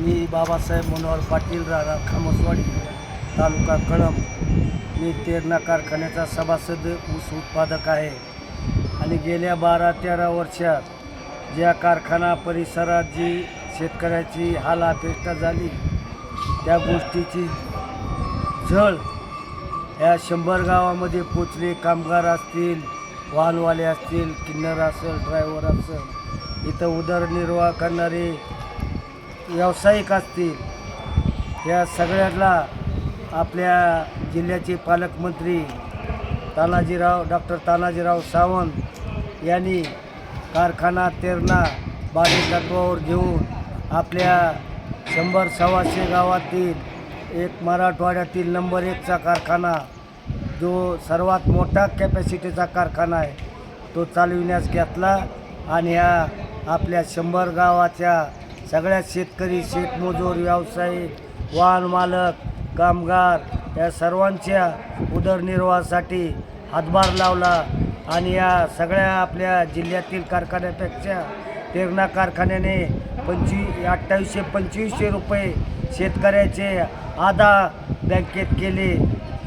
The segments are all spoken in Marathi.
मी बाबासाहेब मनोहर पाटील राणा खामसवाडी तालुका कळंब. मी तेरणा कारखान्याचा सभासद ऊस उत्पादक आहे. आणि गेल्या बारा तेरा वर्षात ज्या कारखाना परिसरात जी शेतकऱ्याची हाल झाली त्या गोष्टीची झळ या शंभर गावामध्ये पोचले. कामगार असतील वाहनवाले असतील किन्नर असेल ड्रायव्हर असेल इथं उदरनिर्वाह करणारे व्यावसायिक असतील या सगळ्याला आपल्या जिल्ह्याचे पालकमंत्री तानाजीराव डॉक्टर तानाजीराव सावंत यांनी कारखाना तेरणा बाधितत्वावर घेऊन आपल्या शंभर सव्वाशे गावातील एक मराठवाड्यातील नंबर एकचा कारखाना जो सर्वात मोठा कॅपॅसिटीचा कारखाना आहे तो चालविण्यास घेतला आणि ह्या आपल्या शंभर गावाच्या सगळ्या शेतकरी शेतमजूर व्यावसायिक वाहन मालक कामगार या सर्वांच्या उदरनिर्वाहासाठी हातभार लावला आणि या सगळ्या आपल्या जिल्ह्यातील कारखान्यापेक्षा तेरणा कारखान्याने पंचवी अठ्ठावीसशे पंचवीसशे रुपये शेतकऱ्याचे आधा बँकेत केले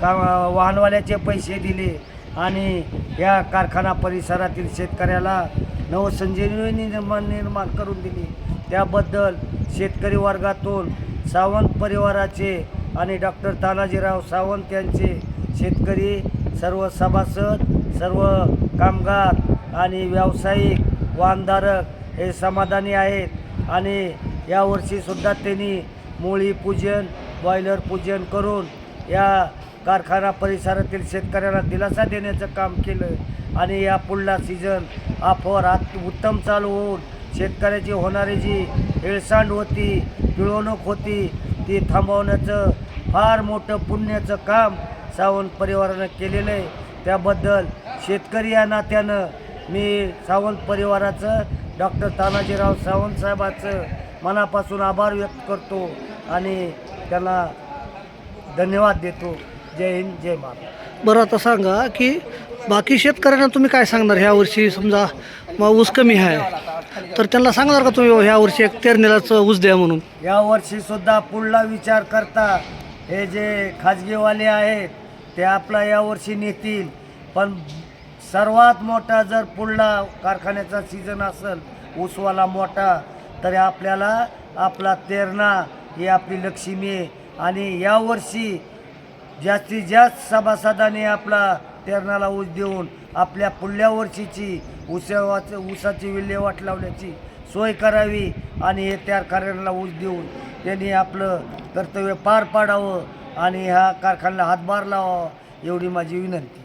का वाहनवाल्याचे पैसे दिले आणि या कारखाना परिसरातील शेतकऱ्याला नवसंजीवनी निर्माण निर्माण करून दिली. त्याबद्दल शेतकरी वर्गातून सावंत परिवाराचे आणि डॉक्टर तानाजीराव सावंत यांचे शेतकरी सर्व सभासद सर्व कामगार आणि व्यावसायिक वाहनधारक हे समाधानी आहेत. आणि यावर्षीसुद्धा त्यांनी मुळी पूजन बॉयलर पूजन करून या कारखाना परिसरातील शेतकऱ्यांना दिलासा देण्याचं काम केलं. आणि या पुढला सीझन हा आत उत्तम चालू होऊन शेतकऱ्याची होणारी जी हेळसांड होती पिळवणूक होती ती थांबवण्याचं फार मोठं पुण्याचं काम सावंत परिवारानं केलेलं आहे. त्याबद्दल शेतकरी या नात्यानं मी सावंत परिवाराचं डॉक्टर तानाजीराव सावंत साहेबाचं मनापासून आभार व्यक्त करतो आणि त्यांना धन्यवाद देतो. जय हिंद जय महाराज बरं आता सांगा की बाकी शेतकऱ्यांना तुम्ही काय सांगणार? ह्या वर्षी समजा मग ऊस कमी आहे. तर त्यांना सांगणार का तुम्ही ह्या वर्षी एक तेरणीलाच ऊस द्या म्हणून? यावर्षी सुद्धा पुढला विचार करता. हे जे खाजगीवाले आहेत ते आपला यावर्षी नेतील. पण सर्वात मोठा जर पुढला कारखान्याचा सीझन असेल ऊसवाला मोठा तर आपल्याला आपला तेरणा ही आपली लक्ष्मी आहे. आणि यावर्षी जास्तीत जास्त सभासदांनी आपला तेरणाला ऊस देऊन आपल्या पुढल्या वर्षीची उसावाचं ऊसाची विल्हेवाट लावण्याची सोय करावी आणि हे त्या कार्याला ऊस देऊन त्यांनी आपलं कर्तव्य पार पाडावं आणि ह्या कारखान्याला हातभार लावावा एवढी माझी विनंती.